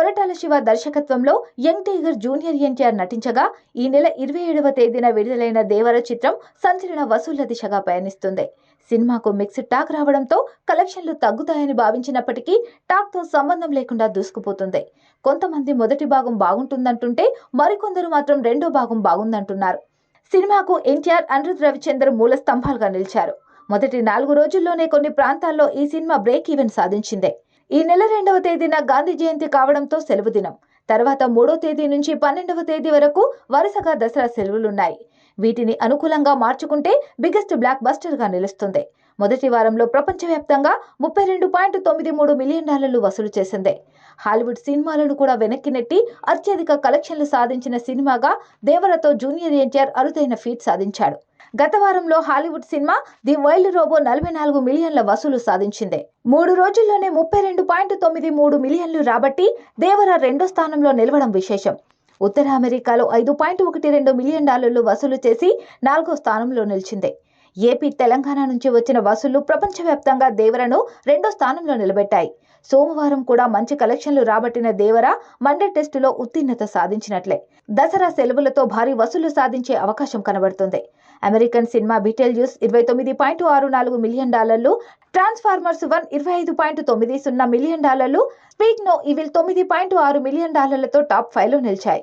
కొరటాల శివ దర్శకత్వంలో young tiger junior NTR నటించగా ఈ నెల ఇరవై ఏడవ తేదీన విడుదలైన దేవర చిత్రం సంచలన వసూళ్ళ దిశగా పయనిస్తుంది. సినిమాకు మిక్స్డ్ టాక్ రావడంతో కలెక్షన్లు తగ్గుతాయని భావించినప్పటికీ టాక్తో సంబంధం లేకుండా దూసుకుపోతుంది. కొంతమంది మొదటి భాగం బాగుంటుందంటుంటే మరికొందరు మాత్రం రెండో భాగం బాగుందంటున్నారు. సినిమాకు ఎన్టీఆర్ అనిరుద్ రవిచందర్ మూల స్తంభాలుగా నిలిచారు. మొదటి నాలుగు రోజుల్లోనే కొన్ని ప్రాంతాల్లో ఈ సినిమా బ్రేక్ ఈవెన్ సాధించిందే. ఈ నెల రెండవ తేదీన గాంధీ జయంతి కావడంతో సెలవు దినం. తర్వాత మూడో తేదీ నుంచి పన్నెండవ తేదీ వరకు వరుసగా దసరా సెలవులున్నాయి. వీటిని అనుకూలంగా మార్చుకుంటే బిగ్గెస్ట్ బ్లాక్ బస్టర్గా నిలుస్తుంది. మొదటి వారంలో ప్రపంచవ్యాప్తంగా ముప్పై రెండు పాయింట్ తొమ్మిది మూడు మిలియన్ డాలర్లు వసూలు చేసింది. హాలీవుడ్ సినిమాలను కూడా వెనక్కి నెట్టి అత్యధిక కలెక్షన్లు సాధించిన సినిమాగా దేవరతో జూనియర్ ఎన్టీఆర్ అరుదైన ఫీట్ సాధించాడు. గత వారంలో హాలీవుడ్ సినిమా ది వైల్డ్ రోబో నలభై నాలుగు మిలియన్ల వసూలు సాధించింది. మూడు రోజుల్లోనే ముప్పై రెండు పాయింట్ తొమ్మిది మూడు మిలియన్లు రాబట్టి దేవర రెండో స్థానంలో నిలవడం విశేషం. ఉత్తర అమెరికాలో ఐదు పాయింట్ ఒకటి రెండు మిలియన్ డాలర్లు వసూలు చేసి నాలుగో స్థానంలో నిలిచింది. ఏపీ తెలంగాణ నుంచి వచ్చిన వసూళ్ళు ప్రపంచవ్యాప్తంగా దేవరను రెండో స్థానంలో నిలబెట్టాయి. సోమవారం కూడా మంచి కలెక్షన్లు రాబట్టిన దేవర మండే టెస్టులో ఉత్తీర్ణత సాధించినట్లే. దసరా సెలవులతో భారీ వసూలు సాధించే అవకాశం కనబడుతుంది. అమెరికన్ సినిమా బిటెల్ జ్యూస్ ఇరవై తొమ్మిది పాయింట్ ఆరు నాలుగు మిలియన్ డాలర్లు ట్రాన్స్ఫార్మర్స్ వన్ ఇరవై ఐదు పాయింట్ తొమ్మిది సున్నా మిలియన్ డాలర్లు స్పీక్ నో ఇవిల్ తొమ్మిది పాయింట్ ఆరు మిలియన్ డాలర్లతో టాప్ ఫైవ్లో నిలిచాయి.